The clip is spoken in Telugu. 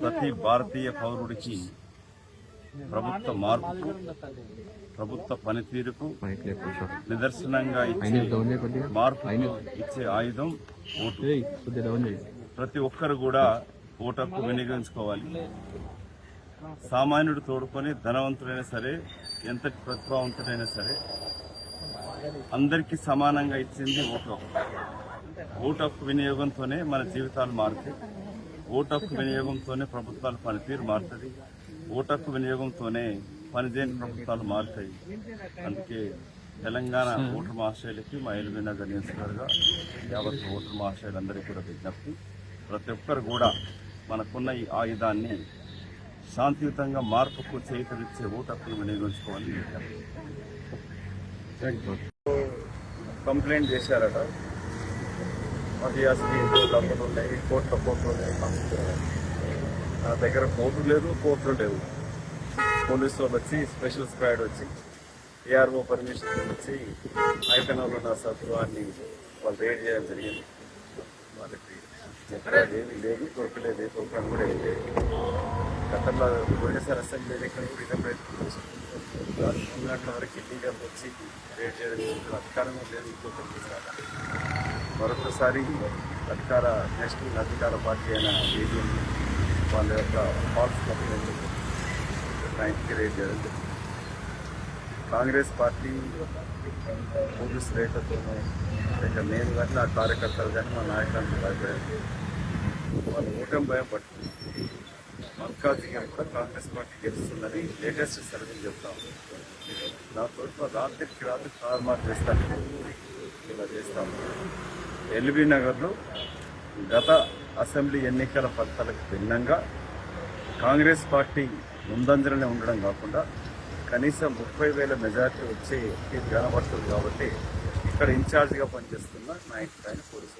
ప్రతి భారతీయ పౌరుడికి ప్రభుత్వ మార్పుకు ప్రభుత్వ పనితీరుకు నిదర్శనంగా ఇచ్చే మార్పు ఇచ్చే ఆయుధం ఓటు. ప్రతి ఒక్కరు కూడా ఓటకు వినియోగించుకోవాలి. సామాన్యుడు తోడుకొని ధనవంతుడైనా సరే ఎంతటి ప్రతిభావంతుడైనా సరే అందరికీ సమానంగా ఇచ్చింది ఓటు. హక్కు. ఓటు హక్కు వినియోగంతోనే మన జీవితాలు మారుతాయి. ఓటు హక్కు వినియోగంతోనే ప్రభుత్వాల పనితీరు మారుతుంది ఓటు హక్కు వినియోగంతోనే పనిచేయని ప్రభుత్వాలు మారుతాయి. అందుకే తెలంగాణ ఓటర్ మహాశైలికి మా ఎల్బీ నగర్ నియోజకవర్గ యావత్ ఓటర్ మహాశైలందరికీ కూడా విజ్ఞప్తి. ప్రతి ఒక్కరు కూడా మనకున్న ఈ ఆయుధాన్ని శాంతియుతంగా మార్పుకు చేతనిచ్చే ఓటు హక్కును వినియోగించుకోవాలని విజ్ఞప్తి. కంప్లైంట్ చేశారట. మాకు ఇంట్లో డబ్బులు ఉన్నాయి కోట్ల కోట్లు ఉన్నాయి నా దగ్గర కోట్లు లేదు కోట్లు లేవు పోలీసు వాళ్ళు వచ్చి. స్పెషల్ స్క్వాడ్ వచ్చి ఏఆర్ఓ పర్మిషన్ వచ్చి ఐకనాల్లో ఉన్న సత్వాన్ని వాళ్ళు రేడ్ చేయడం జరిగింది వాళ్ళకి ఎక్కడ లేదు దొరకలేదు దొరకడం కూడా ఏం లేదు గతంలో వైఎస్ఆర్ అసెంబ్లీ ఎక్కడ కూడా ఇదే ప్రయత్నం చేస్తుంది వరకు ఇల్లీగల్ వచ్చి రేట్ చేయడం అధికారంగా అధికారం లేదు ఇంకొకటి మరొకసారి అధికార నేషనల్ అధికార పార్టీ అయిన ఏటీఎం వాళ్ళ యొక్క ఫాల్స్ కంప్లైంట్ నైన్కి రేట్ చేయడం జరిగింది. కాంగ్రెస్ పార్టీ పోలీస్ రేట్లతో ఇక నేను కానీ నా కార్యకర్తలు కానీ మా నాయకులను భయపడారు వాళ్ళు ఓటమి భయం పట్టుకుంది మల్కాజిగా కూడా కాంగ్రెస్ పార్టీ గెలుస్తుందని లేటెస్ట్ సర్వే చెప్తాం దాంతో రాత్రికి రాత్రి తారుమారు చేస్తాను ఇలా చేస్తాము ఎల్బీ నగర్లో గత అసెంబ్లీ ఎన్నికల ఫలితాలకు భిన్నంగా కాంగ్రెస్ పార్టీ ముందంజలనే ఉండడం కాకుండా కనీసం ముప్పై వేల మెజార్టీ వచ్చే కనబడుతుంది కాబట్టి ఇక్కడ ఇన్ఛార్జిగా పనిచేస్తున్న నాయకుడు ఆయన పోలీసు